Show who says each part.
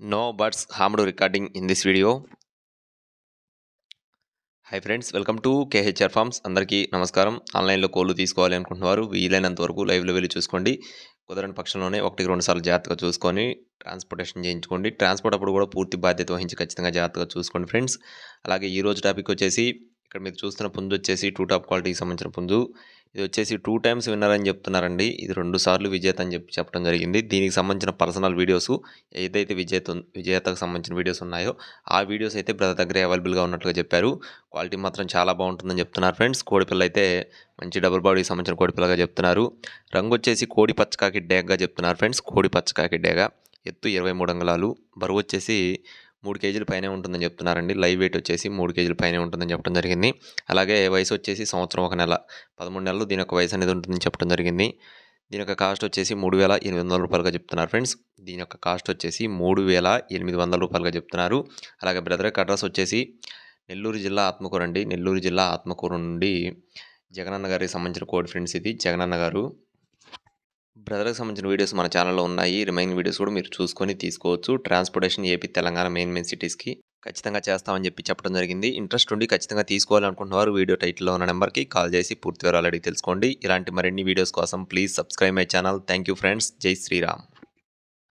Speaker 1: No birds harmed recording in this video hi friends welcome to KHR farms అందరికీ నమస్కారం. ఆన్లైన్లో కోళ్ళు తీసుకోవాలి అనుకుంటున్నవారు వీలైనంత వరకు లైవ్లో వెళ్ళి చూసుకోండి. కుదరని పక్షంలోనే ఒకటికి రెండు సార్లు జాగ్రత్తగా చూసుకొని ట్రాన్స్పోర్టేషన్ చేయించుకోండి. ట్రాన్స్పోర్ట్ అప్పుడు కూడా పూర్తి బాధ్యత వహించి ఖచ్చితంగా జాగ్రత్తగా చూసుకోండి ఫ్రెండ్స్ అలాగే ఈరోజు టాపిక్ వచ్చేసి ఇక్కడ మీరు చూస్తున్న పుంజు వచ్చేసి టూ టాప్ క్వాలిటీకి సంబంధించిన పుంజు. ఇది వచ్చేసి టూ టైమ్స్ విన్నర్ అని చెప్తున్నారండి. ఇది రెండు సార్లు విజేత అని చెప్పి చెప్పడం జరిగింది. దీనికి సంబంధించిన పర్సనల్ వీడియోస్ ఏదైతే విజేత విజేతకు సంబంధించిన వీడియోస్ ఉన్నాయో ఆ వీడియోస్ అయితే బ్రదర్ దగ్గర అవైలబుల్గా ఉన్నట్లుగా చెప్పారు. క్వాలిటీ మాత్రం చాలా బాగుంటుందని చెప్తున్నారు ఫ్రెండ్స్. కోడిపిల్ల అయితే మంచి డబుల్ బాడీకి సంబంధించిన కోడిపిల్లగా చెప్తున్నారు. రంగు వచ్చేసి కోడి పచ్చకాకి డేగ్గా చెప్తున్నారు ఫ్రెండ్స్. కోడి పచ్చకాకి డేగ. ఎత్తు ఇరవై మూడు అంగుళాలు. బరువు వచ్చేసి మూడు కేజీల పైనే ఉంటుందని చెప్తున్నారండి. లైవ్ వెయిట్ వచ్చేసి మూడు కేజీల పైనే ఉంటుందని చెప్పడం జరిగింది. అలాగే వయసు వచ్చేసి సంవత్సరం ఒక నెల పదమూడు నెలలు దీని యొక్క వయసు అనేది ఉంటుందని చెప్పడం జరిగింది. దీని యొక్క కాస్ట్ వచ్చేసి మూడు వేల ఎనిమిది వందల రూపాయలుగా చెప్తున్నారు ఫ్రెండ్స్. దీని యొక్క కాస్ట్ వచ్చేసి మూడు వేల ఎనిమిది వందల రూపాయలుగా చెప్తున్నారు. అలాగే బ్రదర్ యొక్క అడ్రస్ వచ్చేసి నెల్లూరు జిల్లా ఆత్మకూరు అండి. నెల్లూరు జిల్లా ఆత్మకూరు నుండి జగనన్న గారికి సంబంధించిన కోడ్ ఫ్రెండ్స్ ఇది. జగనన్న గారు బ్రదర్కి సంబంధించిన వీడియోస్ మన ఛానల్లో ఉన్నాయి. రిమైనింగ్ వీడియోస్ కూడా మీరు చూసుకొని తీసుకోవచ్చు. Transportation AP Telangana main main సిటీస్కి ఖచ్చితంగా చేస్తామని చెప్పి చెప్పడం జరిగింది. ఇంట్రెస్ట్ ఉండి ఖచ్చితంగా తీసుకోవాలనుకుంటున్నవారు వీడియో టైటిల్లో ఉన్న నెంబర్కి కాల్ చేసి పూర్తి వివరాలు అడిగి తెలుసుకోండి. ఇలాంటి మరిన్ని వీడియోస్ కోసం please subscribe my channel. Thank you friends. జై శ్రీరామ్.